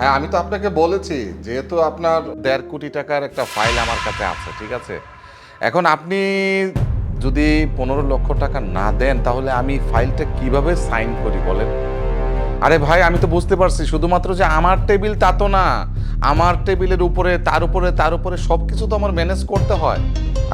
হ্যাঁ আমি তো আপনাকে বলেছি, যেহেতু আপনার দেড় কোটি টাকার একটা ফাইল আমার কাছে আছে, ঠিক আছে? এখন আপনি যদি পনেরো লক্ষ টাকা না দেন, তাহলে আমি ফাইলটা কীভাবে সাইন করি বলেন? আরে ভাই, আমি তো বুঝতে পারছি। শুধুমাত্র যে আমার টেবিল তা তো না। আমার টেবিলের উপরে, তার উপরে তার উপরে সব কিছু তো আমার ম্যানেজ করতে হয়।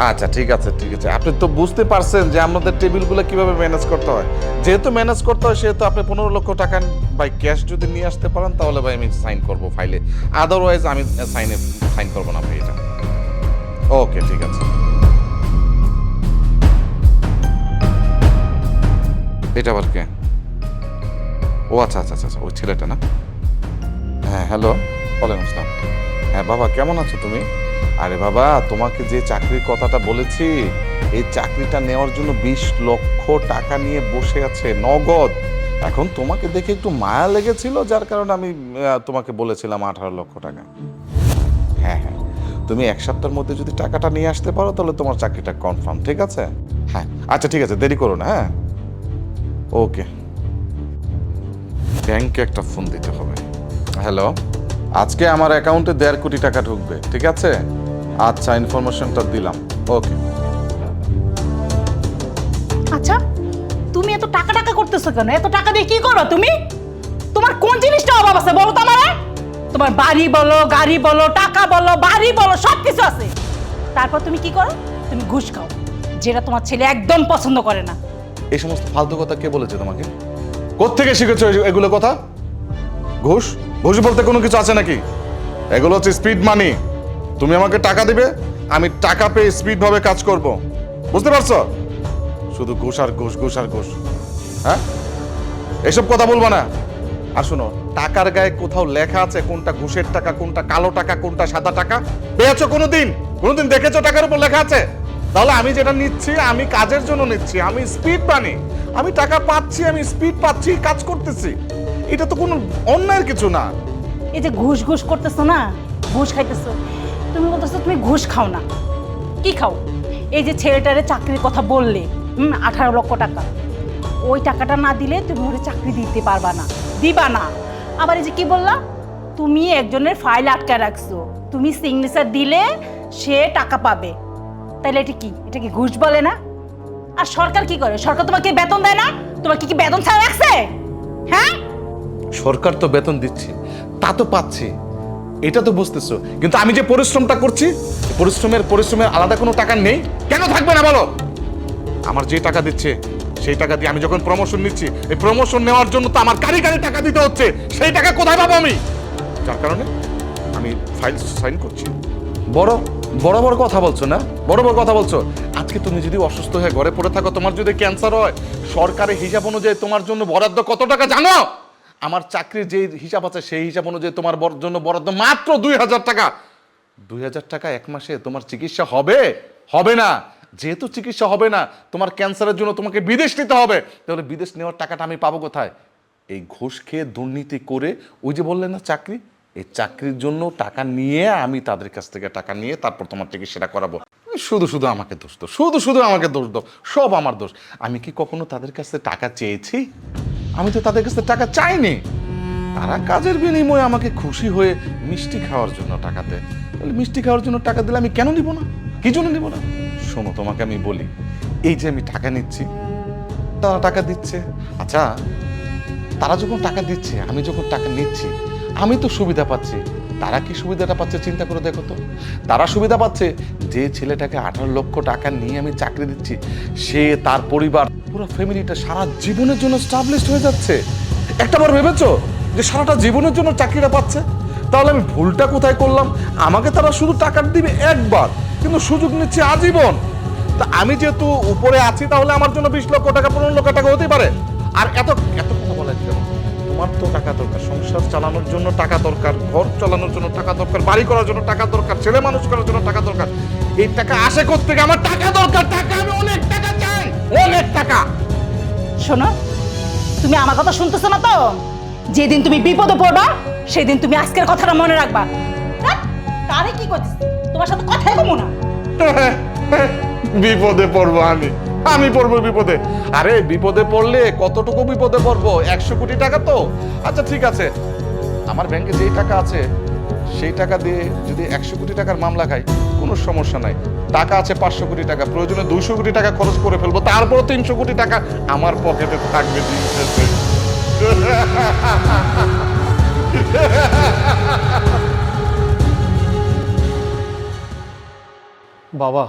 আচ্ছা ঠিক আছে ঠিক আছে। আপনি তো বুঝতে পারছেন যে আমাদের টেবিলগুলো কীভাবে ম্যানেজ করতে হয়। যেহেতু ম্যানেজ করতে হয়, সেহেতু আপনি পনেরো লক্ষ টাকা বাই ক্যাশ যদি নিয়ে আসতে পারেন, তাহলে ভাই আমি সাইন করব ফাইলে আদারওয়াইজ আমি সাইনে সাইন করব না ভাই এটা। ওকে ঠিক আছে। এটা আবার কে? ও আচ্ছা আচ্ছা আচ্ছা আচ্ছা, ওই ছেলেটা না? হ্যাঁ হ্যালো ওয়ালাইকুম আসসালাম। হ্যাঁ বাবা কেমন আছো তুমি? আরে বাবা তোমাকে যে চাকরির কথাটা বলেছি এই চাকরিটা নেওয়ার জন্য বিশ লক্ষ টাকা নিয়ে বসে আছে নগদ। এখন তোমাকে দেখে একটু মায়া লেগেছিল যার কারণে আমি তোমাকে বলেছিলাম আঠারো লক্ষ টাকা। হ্যাঁ হ্যাঁ তুমি এক সপ্তাহের মধ্যে যদি টাকাটা নিয়ে আসতে পারো তাহলে তোমার চাকরিটা কনফার্ম ঠিক আছে? হ্যাঁ আচ্ছা ঠিক আছে দেরি করো না হ্যাঁ? ওকে ব্যাংকে একটা ফোন দিতে হবে। হ্যালো? আজকে আমার অ্যাকাউন্টে দেড় কোটি টাকা ঢুকবে ঠিক আছে? আচ্ছা ইনফরমেশনটা দিলাম। ওকে। আচ্ছা তুমি এত টাকা টাকা করতেছো কেন? এত টাকা দিয়ে কি করো তুমি? তোমার কোন জিনিসটা অভাব আছে বলো তো আমারে? তোমার বাড়ি বলো গাড়ি বলো টাকা বলো বাড়ি বলো সব কিছু আছে। তারপর তুমি কি করো? তুমি ঘুষ খাও যেটা তোমার ছেলে একদম পছন্দ করে না। এই সমস্ত ফালতু কথা কে বলেছে তোমাকে? কোত্থেকে শিখেছো এগুলো কথা? ঘুষ? ঘুষ বলতে কোনো কিছু আছে নাকি? এগুলো হচ্ছে স্পিড মানি তুমি আমাকে টাকা দিবে, আমি টাকা পেয়ে স্পিড ভাবে কাজ করব। বুঝতে পারছ? শুধু ঘুষ আর ঘুষ ঘুষ আর ঘুষ। হ্যাঁ? এসব কথা বলব না। আর শোনো, টাকার গায়ে কোথাও লেখা আছে কোনটা ঘুষের টাকা, কোনটা কালো টাকা, কোনটা সাদা টাকা? পেয়েছ কোনোদিন? কোনোদিন দেখেছ টাকার উপর লেখা আছে? তাহলে আমি যেটা নিচ্ছি, আমি কাজের জন্য নিচ্ছি, আমি স্পিড পানি আমি টাকা পাচ্ছি, আমি স্পিড পাচ্ছি, কাজ করতেছি। এটা তো কোনো অন্যায়ের কিছু না। এই যে ঘুষ ঘুষ করতেছো না? ঘুষ খাইতেছো। তুমি বলতেছো তুমি ঘুষ খাও না। কি খাও? এই যে ছেলেটারে চাকরির কথা বললে, হুম, আঠারো লক্ষ টাকা। ওই টাকাটা না দিলে তুমি ওরে চাকরি দিতে পারবা না। দিবা না। আবার এই যে কি বললা? তুমি একজনের ফাইল আটকে রাখছো। তুমি সিগনেচার দিলে সে টাকা পাবে। তাহলে এটা কি? এটা কি ঘুষ বলে না? আর সরকার কি করে? সরকার তোমাকে বেতন দেয় না? তোমাকে কি কি বেতন ছাড়া রাখছে হ্যাঁ? সরকার তো বেতন দিচ্ছে, তা তো পাচ্ছি। এটা তো বুঝতেছো। কিন্তু আমি যে পরিশ্রমটা করছি, পরিশ্রমের পরিশ্রমের আলাদা কোনো টাকা নেই। কেন থাকবে না বলো? আমার যে টাকা দিচ্ছে, সেই টাকা দিয়ে আমি যখন প্রমোশন নিচ্ছি, এই প্রমোশন নেওয়ার জন্য তো আমার কারি কারি টাকা দিতে হচ্ছে। সেই টাকা কোথায় পাবো আমি? যার কারণে আমি ফাইল সাইন করছি। বড় বড় বড় কথা বলছো না? বড় বড় কথা বলছো? আজকে তুমি যদি অসুস্থ হয়ে ঘরে পড়ে থাকো, তোমার যদি ক্যান্সার হয়, সরকারের হিসাব অনুযায়ী তোমার জন্য বরাদ্দ কত টাকা জানো? আমার চাকরির যে হিসাব আছে, সেই হিসাব অনুযায়ী তোমার জন্য বরাদ্দ মাত্র দুই হাজার টাকা। দুই হাজার টাকা এক মাসে তোমার চিকিৎসা হবে? হবে না। যেহেতু চিকিৎসা হবে না, তোমার ক্যান্সারের জন্য তোমাকে বিদেশ নিতে হবে। তাহলে বিদেশ নেওয়ার টাকাটা আমি পাবো কোথায়? এই ঘুষ খেয়ে দুর্নীতি করে, ওই যে বললেন না চাকরি? এই চাকরির জন্য টাকা নিয়ে আমি তাদের কাছ থেকে টাকা নিয়ে তারপর তোমার চিকিৎসাটা করাবো। শুধু শুধু আমাকে দোষ দো শুধু শুধু আমাকে দোষ দাও, সব আমার দোষ। আমি কি কখনো তাদের কাছ থেকে টাকা চেয়েছি? আমি তো তাদের কাছ থেকে টাকা চাইনি। তারা কাজের বিনিময়ে আমাকে খুশি হয়ে মিষ্টি খাওয়ার জন্য টাকা দেয়। তাহলে মিষ্টি খাওয়ার জন্য টাকা দিলে আমি কেন নিব না? কি জন্য নিব না? শোনো, তোমাকে আমি বলি, এই যে আমি টাকা নিচ্ছি, তারা টাকা দিচ্ছে। আচ্ছা তারা যখন টাকা দিচ্ছে, আমি যখন টাকা নিচ্ছি আমি তো সুবিধা পাচ্ছি। তারা কি সুবিধাটা পাচ্ছে চিন্তা করে দেখো তো। তারা সুবিধা পাচ্ছে যে ছেলেটাকে আঠারো লক্ষ টাকা নিয়ে আমি চাকরি দিচ্ছি। সে তার পরিবার, পুরো ফ্যামিলিটা সারা জীবনের জন্য স্টাবলিশড হয়ে যাচ্ছে। একটা বার ভেবেছো যে সারাটা জীবনের জন্য চাকরিটা পাচ্ছে? তাহলে আমি ভুলটা কোথায় করলাম? আমাকে তারা শুধু টাকা দিবে একবার, কিন্তু সুযোগ নিচ্ছে আজীবন। তা আমি যেহেতু উপরে আছি, তাহলে আমার জন্য বিশ লক্ষ টাকা, পনেরো লক্ষ টাকা হতে পারে। আর এত এত তোমার তো টাকা দরকার সংসার চালানোর জন্য টাকা দরকার ঘর চালানোর জন্য টাকা দরকার বাড়ি করার জন্য টাকা দরকার ছেলে মানুষ করার জন্য টাকা দরকার। এই টাকা আসে থেকে আমার টাকা দরকার টাকা আমি অনেক টাকা চাই অনেক টাকা। শোনো তুমি আমার কথা শুনতেছো না তো? যেদিন তুমি বিপদে পড়বা সেদিন তুমি আজকের কথাটা মনে রাখবা। কারে কি করছিস তোমার সাথে কথাই কমো না। বিপদে পড়ব আমি। আমি পড়ব বিপদে। আরে, বিপদে পড়লে কতটুকু বিপদে পড়ব? একশো কোটি টাকা তো? আচ্ছা ঠিক আছে। আমার ব্যাংকে যেই টাকা আছে, সেই টাকা দিয়ে যদি একশো কোটি টাকার মামলা খাই, কোনো সমস্যা নাই। টাকা আছে পাঁচশো কোটি টাকা, প্রয়োজনে দুইশো কোটি টাকা খরচ করে ফেলব তারপর তিনশো কোটি টাকা আমার পকেটে থাকবে। বাবা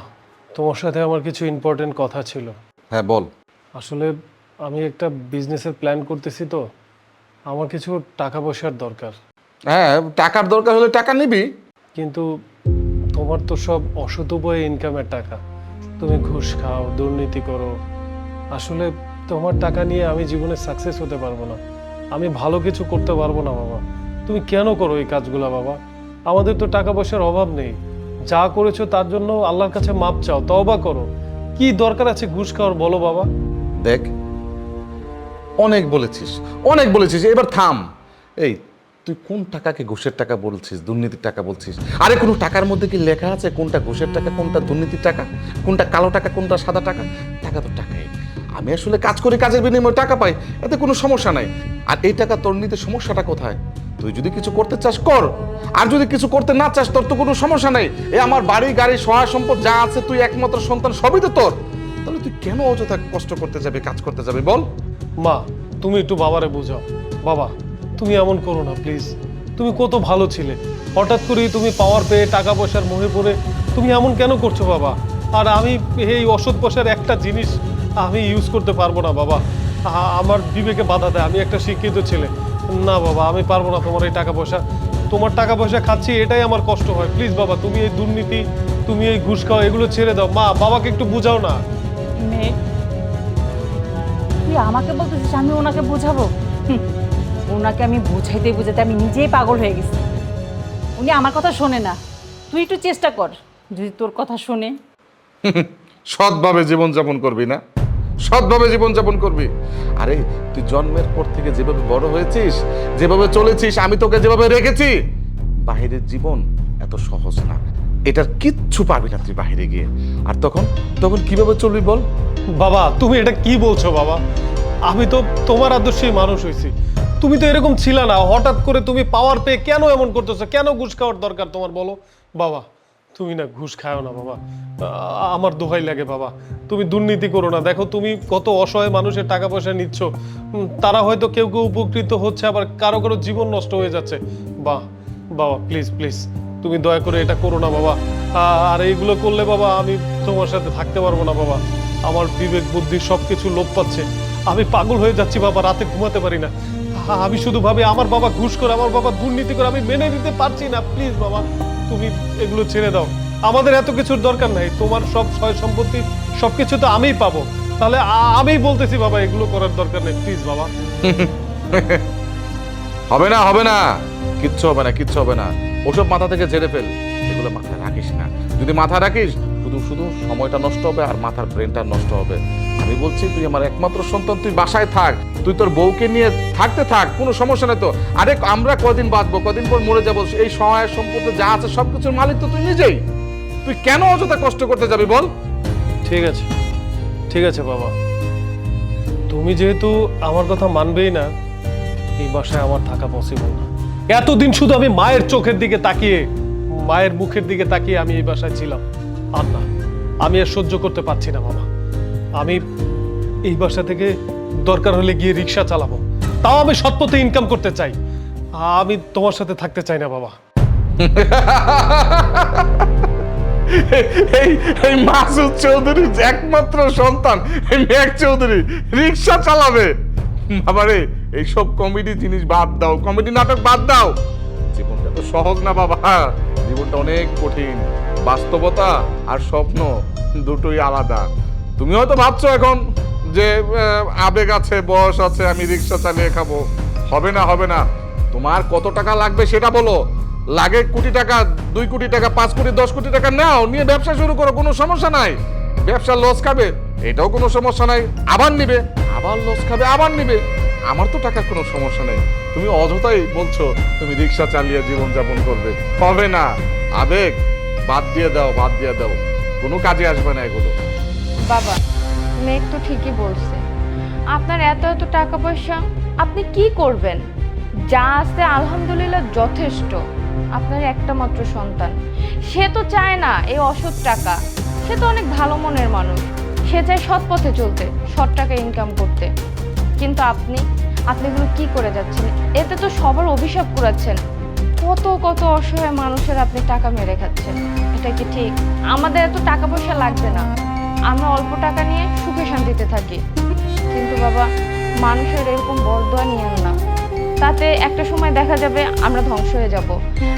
তোমার সাথে আমার কিছু ইম্পর্টেন্ট কথা ছিল। হ্যাঁ বল। আসলে আমি একটা বিজনেসের প্ল্যান করতেছি তো। আমার কিছু টাকা পয়সার দরকার। হ্যাঁ টাকার দরকার হলে টাকা নিবি। কিন্তু তোমার তো সব অসৎ উপায়ে ইনকামের টাকা। তুমি ঘুষ খাও দুর্নীতি করো। আসলে তোমার টাকা নিয়ে আমি জীবনে সাকসেস হতে পারব না। আমি ভালো কিছু করতে পারব না বাবা। তুমি কেন করো এই কাজগুলো বাবা? আমাদের তো টাকা পয়সার অভাব নেই। যা করেছ তার জন্য আল্লাহর কাছে মাপ চাও, তওবা করো। কি দরকার আছে ঘুষ খাওয়ার, বলো বাবা। দেখ, অনেক বলেছিস অনেক বলেছিস, এবার থাম। এই, তুই কোন টাকাকে ঘুষের টাকা বলছিস, দুর্নীতির টাকা বলছিস? আরে কোনো টাকার মধ্যে কি লেখা আছে কোনটা ঘুষের টাকা, কোনটা দুর্নীতির টাকা, কোনটা কালো টাকা, কোনটা সাদা টাকা? টাকা তো টাকাই। আমি আসলে কাজ করি, কাজের বিনিময়ে টাকা পাই, এতে কোনো সমস্যা নাই। আর এই টাকা তোর নিতে সমস্যাটা কোথায়? তুই যদি কিছু করতে চাস, কর। আর যদি কিছু করতে না চাস, তোর তো কোনো সমস্যা নেই। এ আমার বাড়ি, গাড়ি, সহায় সম্পদ যা আছে, তুই একমাত্র সন্তান, সবই তো তোর। তাহলে তুই কেন অযথা কষ্ট করতে যাবে, কাজ করতে যাবে, বল? মা, তুমি একটু বাবারে বোঝাও। বাবা, তুমি এমন করো না, প্লিজ। তুমি কত ভালো ছিলে। হঠাৎ করেই তুমি পাওয়ার পেয়ে, টাকা পয়সার মোহে পড়ে, তুমি এমন কেন করছ, বাবা? আর আমি এই অসৎ পয়সার একটা জিনিস আমি ইউজ করতে পারব না, বাবা। আমার বিবেকে বাধা দেয়। আমি একটা শিক্ষিত ছেলে। না বাবা আমি পারব না তোমার এই টাকা পয়সা। তোমার টাকা পয়সা খাচ্ছি এটাই আমার কষ্ট হয়। প্লিজ বাবা তুমি এই দুর্নীতি তুমি এই ঘুষ খাও এগুলো ছেড়ে দাও। মা বাবাকে একটু বুঝাও না। মেয়ে তুই আমাকে বলতেছিস আমি ওনাকে বোঝাবো? ওনাকে আমি বুঝাইতে বুঝাইতে আমি নিজেই পাগল হয়ে গেছি। উনি আমার কথা শোনে না। তুই একটু চেষ্টা কর যদি তোর কথা শোনে। সৎভাবে জীবনযাপন করবি না। সৎভাবে জীবনযাপন করবি। আরে, তুই জন্মের পর থেকে যেভাবে বড় হয়েছিস, যেভাবে চলেছিস, আমি তোকে যেভাবে রেখেছি, বাহিরের জীবন এত সহজ না। এটার কিচ্ছু পাবি না তুই বাহিরে গিয়ে। আর তখন তখন কীভাবে চলবি বল? বাবা, তুমি এটা কি বলছো বাবা? আমি তো তোমার আদর্শেই মানুষ হয়েছি। তুমি তো এরকম ছিল না। হঠাৎ করে তুমি পাওয়ার পেয়ে কেন এমন করতেছো? কেন ঘুষ খাওয়ার দরকার তোমার বলো? বাবা। তুমি না ঘুষ খাও না, বাবা। আমার দোহাই লাগে, বাবা। তুমি দুর্নীতি করো না। দেখো, তুমি কত অসহায় মানুষের টাকা পয়সা নিচ্ছ তারা হয়তো কেউ কেউ উপকৃত হচ্ছে, আবার কারও কারও জীবন নষ্ট হয়ে যাচ্ছে। বা, বাবা প্লিজ প্লিজ তুমি দয়া করে এটা করো না, বাবা। আর এইগুলো করলে, বাবা, আমি তোমার সাথে থাকতে পারব না, বাবা। আমার বিবেক, বুদ্ধি সব কিছু লোপ পাচ্ছে। আমি পাগল হয়ে যাচ্ছি, বাবা, রাতে ঘুমাতে পারি না। আমি শুধু ভাবি, আমার বাবা ঘুষ করে, আমার বাবা দুর্নীতি করে, আমি মেনে নিতে পারছি না প্লিজ বাবা। তুমি এগুলো ছেড়ে দাও। আমাদের এত কিছুর দরকার নাই। তোমার সব সয় সম্পত্তি সব কিছু তো আমিই পাবো। তাহলে আ- আমিই বলতেছি, বাবা, এগুলো করার দরকার নেই প্লিজ বাবা। হবে না হবে না। কিচ্ছু হবে না, কিচ্ছু হবে না। ওসব মাথা থেকে ঝেড়ে ফেল। এগুলো মাথায় রাখিস না। যদি মাথা রাখিস, শুধু শুধু সময়টা নষ্ট হবে আর মাথার ব্রেনটা নষ্ট হবে। আমি বলছি, তুই আমার একমাত্র সন্তান, তুই বাসায় থাক। তুই তোর বউকে নিয়ে থাকতে থাক, কোনো সমস্যা নেই তো। আরে, আমরা কদিন বাঁচবো? কদিন পর মরে যাব? এই সহায় সম্পত্তি যা আছে সব কিছুর মালিক তো তুই নিজেই। তুই কেন অযথা কষ্ট করতে যাবি বল? ঠিক আছে। ঠিক আছে, বাবা। তুমি যেহেতু আমার কথা মানবেই না, এই বাসায় আমার থাকা পসিবল না। এতদিন শুধু আমি মায়ের চোখের দিকে তাকিয়ে, মায়ের মুখের দিকে তাকিয়ে আমি এই বাসায় ছিলাম। আর না, আমি আর সহ্য করতে পারছি না, বাবা। আমি এই বাসা থেকে দরকার হলে গিয়ে রিক্সা চালাবো। তাও আমি সৎপথে ইনকাম করতে চাই। আমি তোমার সাথে থাকতে চাই না, বাবা। এই এই মাসুদ চৌধুরীর একমাত্র সন্তান, এই মেঘ চৌধুরী, রিক্সা চালাবে। বাবারে এইসব কমেডি জিনিস বাদ দাও কমেডি নাটক বাদ দাও। জীবনটা তো সহজ না, বাবা। জীবনটা অনেক কঠিন। বাস্তবতা আর স্বপ্ন দুটোই আলাদা। তুমি হয়তো ভাবছ এখন যে আবেগ আছে, বয়স আছে, আমি রিক্সা চালিয়ে খাব। হবে না হবে না। তোমার কত টাকা লাগবে সেটা বলো। লাগে কোটি টাকা, দুই কোটি টাকা, পাঁচ কোটি, দশ কোটি টাকা নাও, নিয়ে ব্যবসা শুরু করো, কোনো সমস্যা নাই। ব্যবসা লস খাবে, এটাও কোনো সমস্যা নাই। আবার নিবে, আবার লস খাবে, আবার নিবে। আমার তো টাকার কোনো সমস্যা নেই। তুমি অযথাই বলছো, তুমি রিক্সা চালিয়ে জীবন যাপন করবে। হবে না। আবেগ, বাদ দিয়ে দাও, বাদ দিয়ে দাও। কোনো কাজে আসবে না এগুলো। বাবা মেঘ তো ঠিকই বলছে। আপনার এত এত টাকা পয়সা, আপনি কি করবেন? যা আছে আলহামদুলিল্লাহ যথেষ্ট। আপনার একটা মাত্র সন্তান। সে তো চায় না এই অসৎ টাকা। সে তো অনেক ভালো মনের মানুষ। সে চায় সৎ পথে চলতে, সৎ টাকা ইনকাম করতে। কিন্তু আপনি আপনি এগুলো কি করে যাচ্ছেন? এতে তো সবার অভিশাপ করাচ্ছেন কত কত অসহায় মানুষের আপনি টাকা মেরে খাচ্ছেন। এটা কি ঠিক? আমাদের এত টাকা পয়সা লাগবে না। আমরা অল্প টাকা নিয়ে সুখে শান্তিতে থাকি। কিন্তু বাবা, মানুষের এরকম বরদোয়া নিয়েন না। তাতে একটা সময় দেখা যাবে আমরা ধ্বংস হয়ে যাব।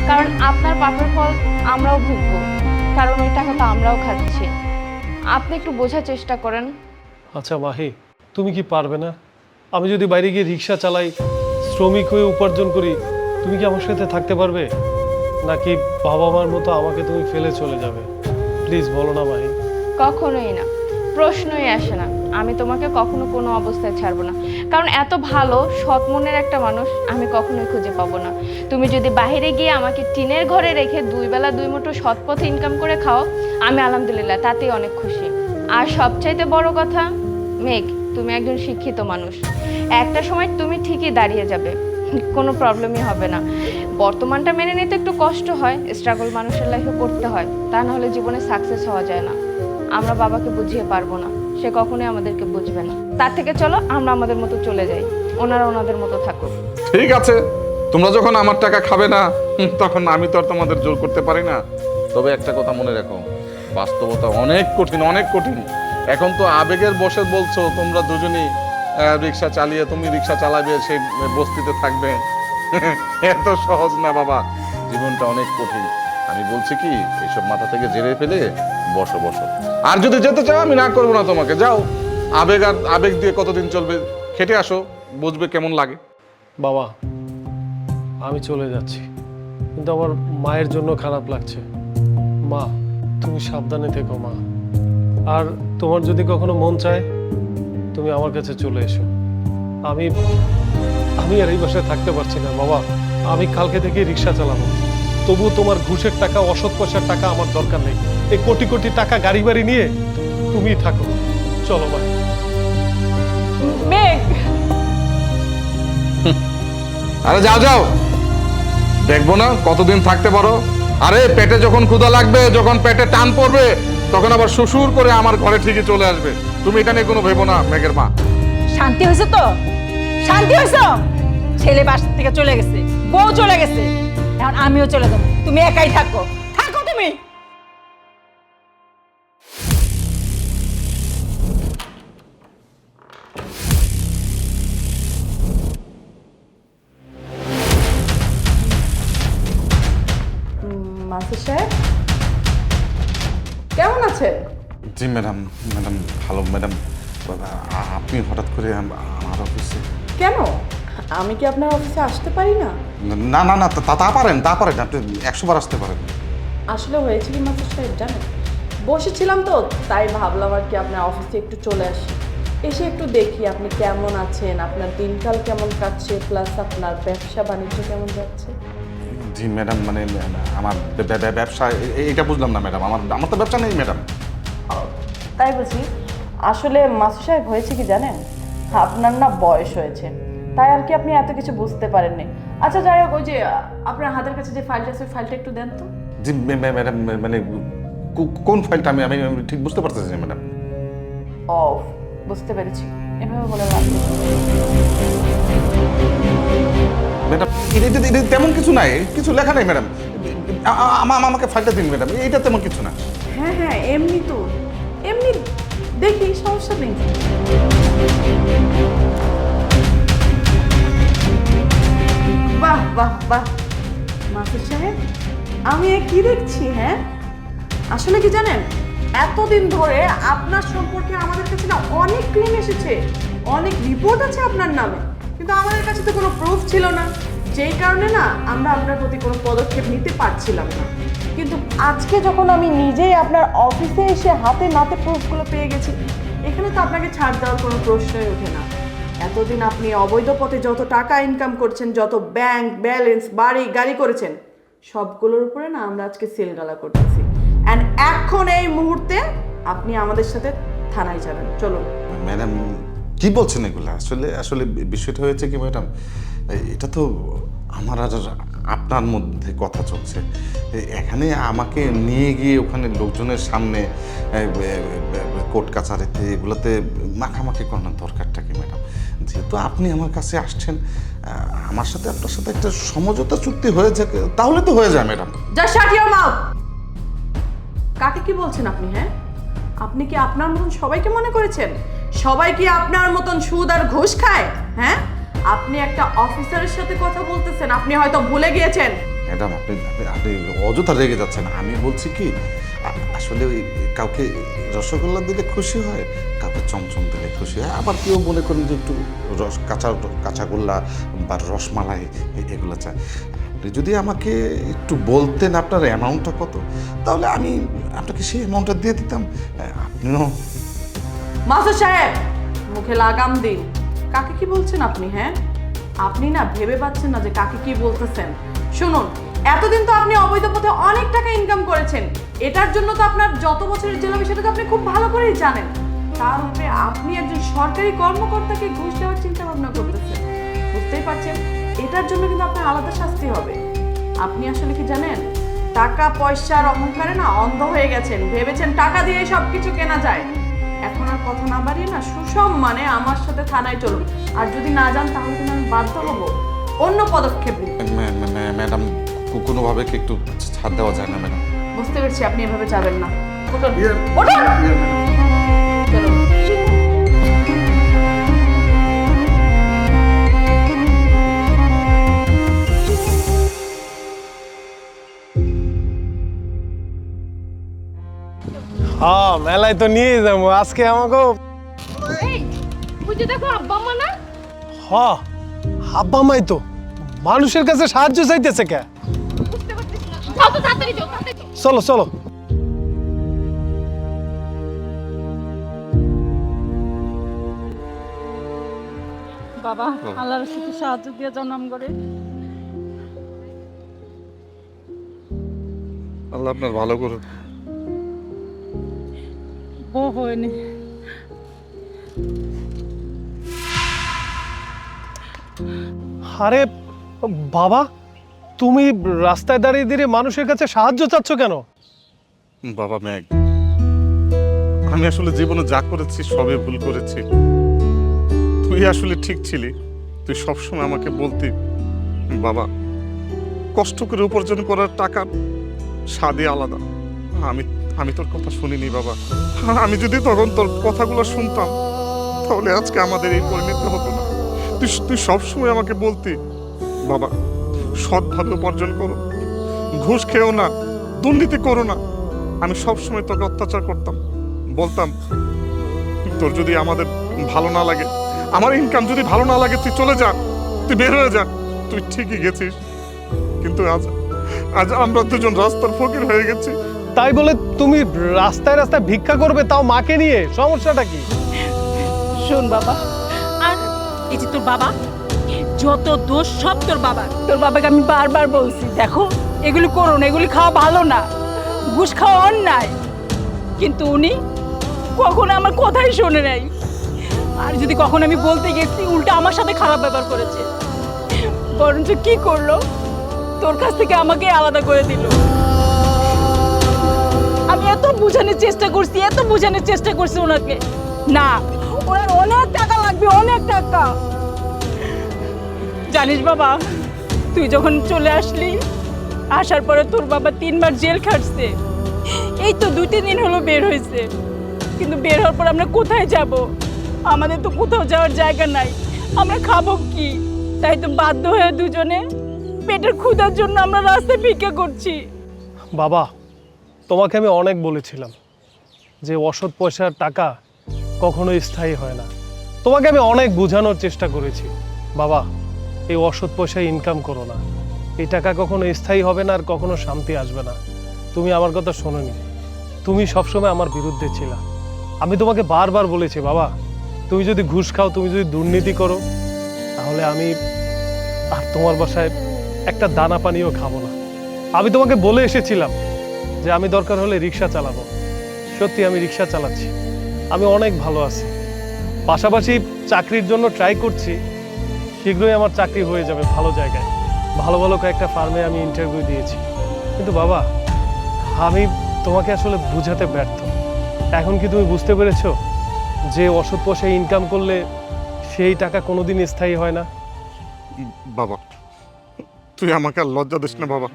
কারণ আপনার পাপের ফল আমরাও ভুগব। কারণ ওই টাকা তো আমরাও খাচ্ছি। আপনি একটু বোঝার চেষ্টা করেন। আচ্ছা মাহি, তুমি কি পারবে না? আমি যদি বাইরে গিয়ে রিক্সা চালাই, শ্রমিক হয়ে উপার্জন করি, তুমি কি আমার সাথে থাকতে পারবে? নাকি বাবা মার মতো আমাকে তুমি ফেলে চলে যাবে? প্লিজ বলো না, মাহি। কখনোই না। প্রশ্নই আসে না, আমি তোমাকে কখনো কোনো অবস্থায় ছাড়বো না। কারণ এত ভালো, সৎ মনের একটা মানুষ আমি কখনোই খুঁজে পাবো না। তুমি যদি বাইরে গিয়ে আমাকে টিনের ঘরে রেখে দুই বেলা দুই মুঠো সৎ পথে ইনকাম করে খাও, আমি আলহামদুলিল্লাহ তাতেই অনেক খুশি। আর সবচাইতে বড় কথা, মেঘ, তুমি একজন শিক্ষিত মানুষ। একটা সময় তুমি ঠিকই দাঁড়িয়ে যাবে, কোনো প্রবলেমই হবে না। বর্তমানটা মেনে নিতে একটু কষ্ট হয় স্ট্রাগল মানুষের লাইফে করতে হয়, তা নাহলে জীবনে সাকসেস হওয়া যায় না। আমরা বাবাকে বুঝিয়ে পারব না। সে কখনোই আমাদেরকে বুঝবে না। তার থেকে চলো, আমরা আমাদের মতো চলে যাই। ওনারা ওনাদের মতো থাকুক। ঠিক আছে। তোমরা যখন আমার টাকা খাবে না তখন আমি তো আর তোমাদের জোর করতে পারি না। তবে একটা কথা মনে রাখো, বাস্তবতা অনেক কঠিন অনেক কঠিন। এখন তো আবেগের বসে বলছো, তোমরা দুজনই রিক্সা চালিয়ে, তুমি রিক্সা চালাবে সেই বস্তিতে থাকবে। এত সহজ না বাবা। জীবনটা অনেক কঠিন। আমি বলছি কি, এইসব মাথা থেকে জেরে ফেলে বসো বসো। আর যদি যেতে চাও, আমি না করব না তোমাকে। যাও। আবেগ আর আবেগ দিয়ে কতদিন চলবে, খেটে আসো, বুঝবে কেমন লাগে। বাবা, আমি চলে যাচ্ছি। কিন্তু আমার মায়ের জন্য খারাপ লাগছে। মা, তুমি সাবধানে থেকো, মা। আর তোমার যদি কখনো মন চায়, তুমি আমার কাছে চলে এসো। আমি আমি আর এই বাসায় থাকতে পারছি না, বাবা। আমি কালকে থেকে রিক্সা চালাবো। তবু তোমার ঘুষের টাকা, অসৎ পয়সার টাকা আমার দরকার নেই। এই কোটি কোটি টাকা গাড়ি বাড়ি নিয়ে তুমিই থাকো। চলো মেঘ! আরে যাও যাও। দেখব না কতদিন থাকতে পারো। আরে পেটে যখন ক্ষুধা লাগবে যখন পেটে টান পড়বে তখন আবার শ্বশুর করে আমার ঘরে ঠিকই চলে আসবে। তুমি এটা নিয়ে কোনো ভেবো না মেঘের মা। শান্তি হয়েছে তো? শান্তি হয়েছে? ছেলে বাসা থেকে চলে গেছে বউ চলে গেছে। এখন আমিও চলে যাব। তুমি একাই থাকো। মাসুদ সাহেব কেমন আছেন? জি ম্যাডাম ম্যাডাম ভালো। ম্যাডাম আপনি হঠাৎ করে আমার অফিসে কেন? আমি কি আপনার অফিসে আসতে পারি না? না না না তা তা পারেন তা পারেন। আপনি একশো বার আসতে পারেন। আসলে হয়েছে কি মাসুদ সাহেব জানেন? বসেছিলাম তো তাই ভাবলাম আর কি আপনার অফিসে একটু চলে আসি। এসে একটু দেখি আপনি কেমন আছেন আপনার দিনকাল কেমন কাটছে প্লাস আপনার ব্যবসা বাণিজ্য কেমন যাচ্ছে। জি ম্যাডাম মানে আমার ব্য- ব্য- ব্যবসা এ- এটা বুঝলাম না ম্যাডাম আমার আমার তো ব্যবসা নেই ম্যাডাম তাই বলছি আসলে মাসু সাহেব হয়েছে কি জানেন? আপনার না বয়স হয়েছে তাই আর কি আপনি এত কিছু বুঝতে পারেননি। আচ্ছা যাই হোক ওই যে আহ, আপনার হাতের কাছে যে ফাইলটা আছে ওই ফাইলটা একটু দেন তো। জি ম্যাডাম মানে কো- কোন ফাইলটা আমি আমি আমি ঠিক বুঝতে পারতেছি না ম্যাডাম ও বুঝতে পেরেছি। এভাবে বলে লাভ নেই। ম্যাডাম এটা- এটা এটা তেমন কিছু নাই, কিছু লেখা নাই ম্যাডাম। আমাকে ফাইলটা দিন ম্যাডাম, এইটা তেমন কিছু না। হ্যাঁ হ্যাঁ এমনি তো, এমনি দেখি, সমস্যা নেই। বাহ বাহ বাহ। মাসুদ সাহেব, আমি কি দেখছি হ্যাঁ? আসলে কি জানেন, এতদিন ধরে আপনার সম্পর্কে আমাদের কাছে না অনেক ক্লেম এসেছে। অনেক রিপোর্ট আছে আপনার নামে, কিন্তু আমাদের কাছে তো কোনো প্রুফ ছিল না। যেই কারণে না আমরা আপনার প্রতি কোনো পদক্ষেপ নিতে পারছিলাম না। কিন্তু আজকে যখন আমি নিজেই আপনার অফিসে এসে হাতে নাতে প্রুফগুলো পেয়ে গেছি, এখানে তো আপনাকে ছাড় দেওয়ার কোনো প্রশ্নই ওঠে না। এতদিন আপনি অবৈধ পথে যত টাকা ইনকাম করছেন, যত ব্যাংক ব্যালেন্স বাড়ি, গাড়ি করেছেন, সবগুলোর উপরে না আমরা আজকে সেলগালা করতেছি। অ্যান্ড এখন এই মুহূর্তে আপনি আমাদের সাথে থানায় যাবেন। চলুন। ম্যাডাম কি বলছেন এগুলো? আসলে আসলে বিষয়টা হয়েছে কি, ম্যাডাম, এটা তো আমার আর আপনার মধ্যে কথা চলছে। এখানে আমাকে নিয়ে গিয়ে ওখানে লোকজনের সামনে কোর্ট কাছারিতে এগুলোতে মাখামাখি করানোর দরকারটা কি, ম্যাডাম? যেহেতু আপনি আমার কাছে আসছেন আমার সাথে আপনার সাথে একটা সমঝোতা চুক্তি হয়ে যাক, তাহলে তো হয়ে যায়, ম্যাডাম। কাকে কি বলছেন আপনি হ্যাঁ? আপনি কি আপনার মতন সবাইকে মনে করেছেন? সবাই কি আপনার মতন সুদ আর ঘুষ খায়? হ্যাঁ? আপনি একটা অফিসারের সাথে কথা বলতেছেন, আপনি হয়তো ভুলে গিয়েছেন। ম্যাডাম, আপনি আপনি অযথা রেগে যাচ্ছেন। আমি বলছি কি আসলে ওই কাউকে রসগোল্লা দিলে খুশি হয়, কাউকে চমচম দিলে খুশি হয়। আবার কেউ মনে করেন যে একটু রস, কাঁচা, কাঁচাগোল্লা বা রসমালাই এগুলো চায়। আপনি যদি আমাকে একটু বলতেন আপনার অ্যামাউন্টটা কত, তাহলে আমি আপনাকে সেই অ্যামাউন্টটা দিয়ে দিতাম। আপনিও মাসুদ সাহেব, মুখে লাগাম দিন। কাকে কি বলছেন আপনি হ্যাঁ? আপনি না ভেবে পাচ্ছেন না যে কাকে কি বলতেছেন। শুনুন, এতদিন তো আপনি অবৈধ পথে অনেক টাকা ইনকাম করেছেন। এটার জন্য তো আপনার যত বছরের জেল সেটা তো আপনি খুব ভালো করেই জানেন। তার উপরে আপনি একজন সরকারি কর্মকর্তাকে ঘুষ দেওয়ার চিন্তা ভাবনা করতেছেন। বুঝতেই পারছেন? এটার জন্য কিন্তু আপনার আলাদা শাস্তি হবে। আপনি আসলে কি জানেন? টাকা, পয়সার অহংকারে না অন্ধ হয়ে গেছেন। ভেবেছেন টাকা দিয়ে সব কিছু কেনা যায়। এখন আর কথা না বাড়িয়ে না সুষম মানে আমার সাথে থানায় চলুন। আর যদি না যান তাহলে কিন্তু আমি বাধ্য হব। অন্য পদক্ষেপ ম্যা- ম্যাডাম কোনোভাবে কি একটু ছাড় দেওয়া যায় না ম্যাডাম। বুঝতে পেরেছি আপনি এভাবে যাবেন না। ওঠুন উঠুন! হ্যাঁ মেলায় তো নিয়ে যাব। আজকে আমাকে হ আব্বা মাই তো। মানুষের কাছে সাহায্য চাইতেছে কে। চলো চলো। বাবা আল্লাহর সাথে সাহায্য দিয়ে জন্ম করে। আল্লাহ আপনার ভালো করুন হয়নি আরে বাবা তুমি রাস্তায় দাঁড়িয়ে দাঁড়িয়ে মানুষের কাছে সাহায্য চাচ্ছ কেন? বাবা ম্যাগ আমি আসলে জীবনে যা করেছি সবে ভুল করেছি। তুই আসলে ঠিক ছিলি। তুই সবসময় আমাকে বলতি বাবা কষ্ট করে উপার্জন করার টাকা স্বাদই আলাদা। আমি আমি তোর কথা শুনিনি, বাবা। আমি যদি তখন তোর কথাগুলো শুনতাম, তাহলে আজকে আমাদের এই পরিণতি হতো না। তুই তুই সবসময় আমাকে বলতি, বাবা, সৎভাবে উপার্জন করো। ঘুষ খেও না, দুর্নীতি করো না। আমি সবসময় তোকে অত্যাচার করতাম। বলতাম, তোর যদি আমাদের ভালো না লাগে, আমার ইনকাম যদি ভালো না লাগে, তুই চলে যা, তুই বের হয়ে যা। তুই ঠিকই গেছিস। কিন্তু আজ আজ আমরা দুজন রাস্তার ফকির হয়ে গেছি। তাই বলে তুমি রাস্তায় রাস্তায় ভিক্ষা করবে তাও মাকে নিয়ে? সমস্যাটা কি? শোন বাবা, আর এই যে তোর বাবা, যত দোষ সব তোর বাবা তোর বাবাকে আমি বারবার বলছি, দেখো, এগুলি করো না, এগুলি খাওয়া ভালো না। ঘুষ খাওয়া অন্যায়। কিন্তু উনি কখনো আমার কথাই শোনে নাই। আর যদি কখনো আমি বলতে গেছি উল্টা আমার সাথে খারাপ ব্যবহার করেছে, বরঞ্চ কি করল? তোর কাছ থেকে আমাকে আলাদা করে দিল। এত বোঝানোর চেষ্টা করছি, এত বোঝানোর চেষ্টা করছি ওনাকে। না, ওনার অনেক টাকা লাগবে, অনেক টাকা। জানিস বাবা, তুই যখন চলে আসলি, আসার পরে তোর বাবা তিনবার জেল খাটছে। এই তো দুই তিন দিন হলো বের হয়েছে। কিন্তু বের হওয়ার পর আমরা কোথায় যাব? আমাদের তো কোথাও যাওয়ার জায়গা নাই। আমরা খাব কি? তাই তো বাধ্য হয়ে দুজনে পেটের ক্ষুধার জন্য আমরা রাস্তায় ভিক্ষা করছি। বাবা তোমাকে আমি অনেক বলেছিলাম যে অসৎ পয়সার টাকা কখনো স্থায়ী হয় না। তোমাকে আমি অনেক বোঝানোর চেষ্টা করেছি। বাবা, এই অসৎ পয়সা ইনকাম করো না। এই টাকা কখনো স্থায়ী হবে না আর কখনো শান্তি আসবে না। তুমি আমার কথা শোনোনি। তুমি সবসময় আমার বিরুদ্ধে ছিলা। আমি তোমাকে বারবার বলেছি, বাবা, তুমি যদি ঘুষ খাও, তুমি যদি দুর্নীতি করো, তাহলে আমি আর তোমার বাসায় একটা দানা পানিও খাব না। আমি তোমাকে বলে এসেছিলাম যে আমি দরকার হলে রিক্সা চালাবো। সত্যি আমি রিক্সা চালাচ্ছি। আমি অনেক ভালো আছি। পাশাপাশি চাকরির জন্য ট্রাই করছি। শীঘ্রই আমার চাকরি হয়ে যাবে ভালো জায়গায়। ভালো ভালো কয়েকটা ফার্মে আমি ইন্টারভিউ দিয়েছি। কিন্তু বাবা, আমি তোমাকে আসলে বুঝাতে ব্যর্থ। এখন কি তুমি বুঝতে পেরেছ যে ওষুধ পয়সা ইনকাম করলে সেই টাকা কোনো কোনোদিন স্থায়ী হয় না? বাবা, তুই আমাকে আর লজ্জা দিস না বাবা।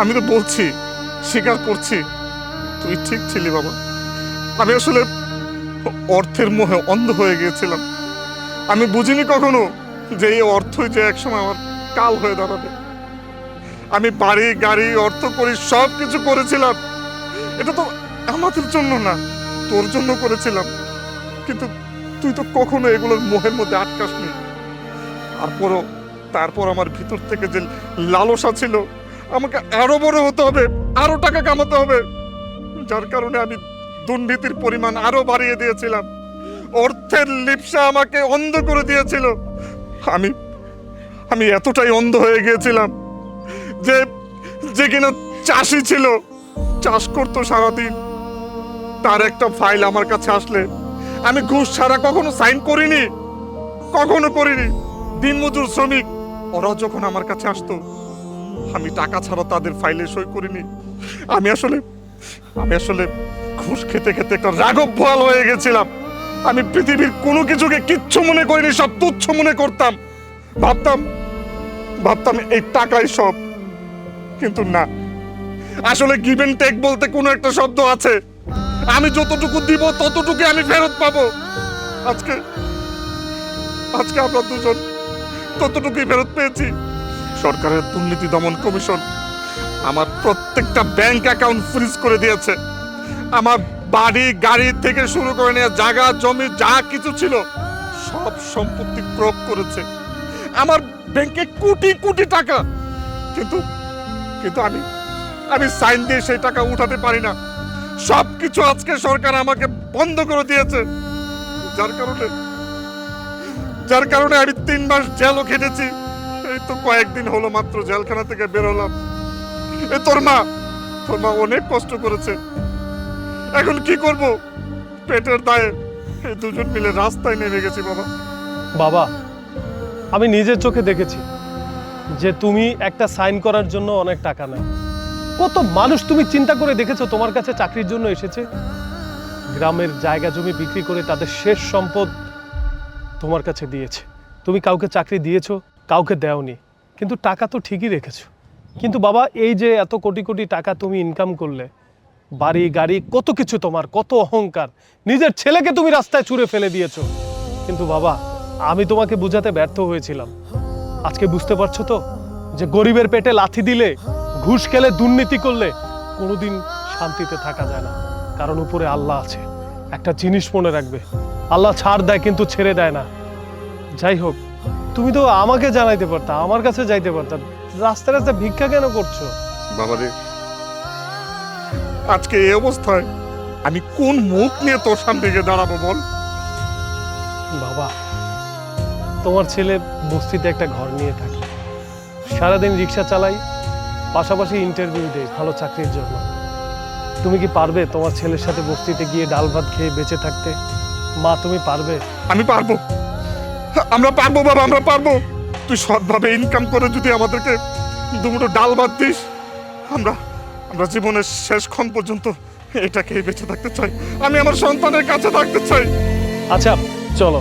আমি তো বলছি, স্বীকার করছি। তুই ঠিক ছিলি, বাবা। আমি আসলে অর্থের মোহে অন্ধ হয়ে গিয়েছিলাম। আমি বুঝিনি কখনো যে এই অর্থই যে একসময় আমার কাল হয়ে দাঁড়াবে। আমি বাড়ি, গাড়ি, অর্থ করি সব কিছু করেছিলাম। এটা তো আমাদের জন্য না, তোর জন্য করেছিলাম। কিন্তু তুই তো কখনো এগুলোর মোহের মধ্যে আটকাসনি। তারপরও, তারপর আমার ভিতর থেকে যে লালসা ছিল আমাকে আরও বড় হতে হবে, আরও টাকা কামাতে হবে। যার কারণে আমি দুর্নীতির পরিমাণ আরও বাড়িয়ে দিয়েছিলাম। অর্থের লিপসা আমাকে অন্ধ করে দিয়েছিল। আমি আমি এতটাই অন্ধ হয়ে গিয়েছিলাম যে যে কিনা চাষি ছিল, চাষ করতো সারাদিন। তার একটা ফাইল আমার কাছে আসলে। আমি ঘুষ ছাড়া কখনো সাইন করিনি, কখনো করিনি। দিনমজুর শ্রমিক ওরা যখন আমার কাছে আসতো আমি টাকা ছাড়া তাদের ফাইলে সই করিনি। আমি আসলে আমি আসলে ঘুষ খেতে খেতে একটা রাঘব ভয়াল হয়ে গেছিলাম। আমি পৃথিবীর কোনো কিছুকে কিচ্ছু মনে করিনি, সব তুচ্ছ মনে করতাম। ভাবতাম ভাবতাম এই টাকাই সব। কিন্তু না, আসলে গিভেন টেক বলতে কোনো একটা শব্দ আছে। আমি যতটুকু দিব ততটুকু আমি ফেরত পাবো। আজকে আজকে আমরা দুজন ততটুকুই ফেরত পেয়েছি। সরকারের দুর্নীতি দমন কমিশন আমার প্রত্যেকটা ব্যাংক অ্যাকাউন্ট ফ্রিজ করে দিয়েছে। আমার বাড়ি, গাড়ি থেকে শুরু করে নিয়ে জায়গা, জমি, যা কিছু ছিল, সব সম্পত্তি ক্রপ করেছে। আমার ব্যাংকে কোটি কোটি টাকা। কিন্তু কিন্তু আমি আমি সাইন দিয়ে সেই টাকা উঠাতে পারি না। সব কিছু আজকে সরকার আমাকে বন্ধ করে দিয়েছে। যার কারণে যার কারণে আমি তিন মাস জেলও খেটেছি। এই তো কয়েকদিন হলো মাত্র জেলখানা থেকে বেরোলাম এ তোর মা তোর মা অনেক কষ্ট করেছে। এখন কি করব? পেটের দায়ে এই দুজন মিলে রাস্তায় নেমে গেছি, বাবা। বাবা, আমি নিজের চোখে দেখেছি যে তুমি একটা সাইন করার জন্য অনেক টাকা নেয়। কত মানুষ তুমি চিন্তা করে দেখেছ তোমার কাছে চাকরির জন্য এসেছে? গ্রামের জায়গা জমি বিক্রি করে তাদের শেষ সম্পদ তোমার কাছে দিয়েছে। তুমি কাউকে চাকরি দিয়েছ? কাউকে দেওনি। কিন্তু টাকা তো ঠিকই রেখেছো। কিন্তু বাবা, এই যে এত কোটি কোটি টাকা তুমি ইনকাম করলে, বাড়ি, গাড়ি, কত কিছু তোমার, কত অহংকার, নিজের ছেলেকে তুমি রাস্তায় ছুঁড়ে ফেলে দিয়েছ। কিন্তু বাবা, আমি তোমাকে বোঝাতে ব্যর্থ হয়েছিলাম। আজকে বুঝতে পারছ তো যে গরিবের পেটে লাথি দিলে, ঘুষ খেলে, দুর্নীতি করলে, কোনোদিন শান্তিতে থাকা যায় না। কারণ উপরে আল্লাহ আছে। একটা জিনিস মনে রাখবে। আল্লাহ ছাড় দেয় কিন্তু ছেড়ে দেয় না। যাই হোক তুমি তো আমাকে জানাইতে পারতা আমার কাছে যাইতে পারতা। রাস্তা রাস্তা ভিক্ষা কেন করছ? বাবা রে আজকে এই অবস্থায় আমি কোন মুখ নিয়ে তোর সামনে গিয়ে দাঁড়াবো বল? বাবা তোমার ছেলে বস্তিতে একটা ঘর নিয়ে থাকে। সারাদিন রিক্সা চালাই পাশাপাশি ইন্টারভিউ দেয় ভালো চাকরির জন্য। তুমি কি পারবে তোমার ছেলের সাথে বস্তিতে গিয়ে ডাল ভাত খেয়ে বেঁচে থাকতে? মা তুমি পারবে? আমি পারব। আমরা পারব বাবা, আমরা পারব। তুই সৎভাবে ইনকাম করে যদি আমাদেরকে দুমুটো ডাল বাদ দিস, আমরা আমরা জীবনের শেষক্ষণ পর্যন্ত এটাকে বেঁচে থাকতে চাই। আমি আমার সন্তানের কাছে থাকতে চাই। আচ্ছা চলো।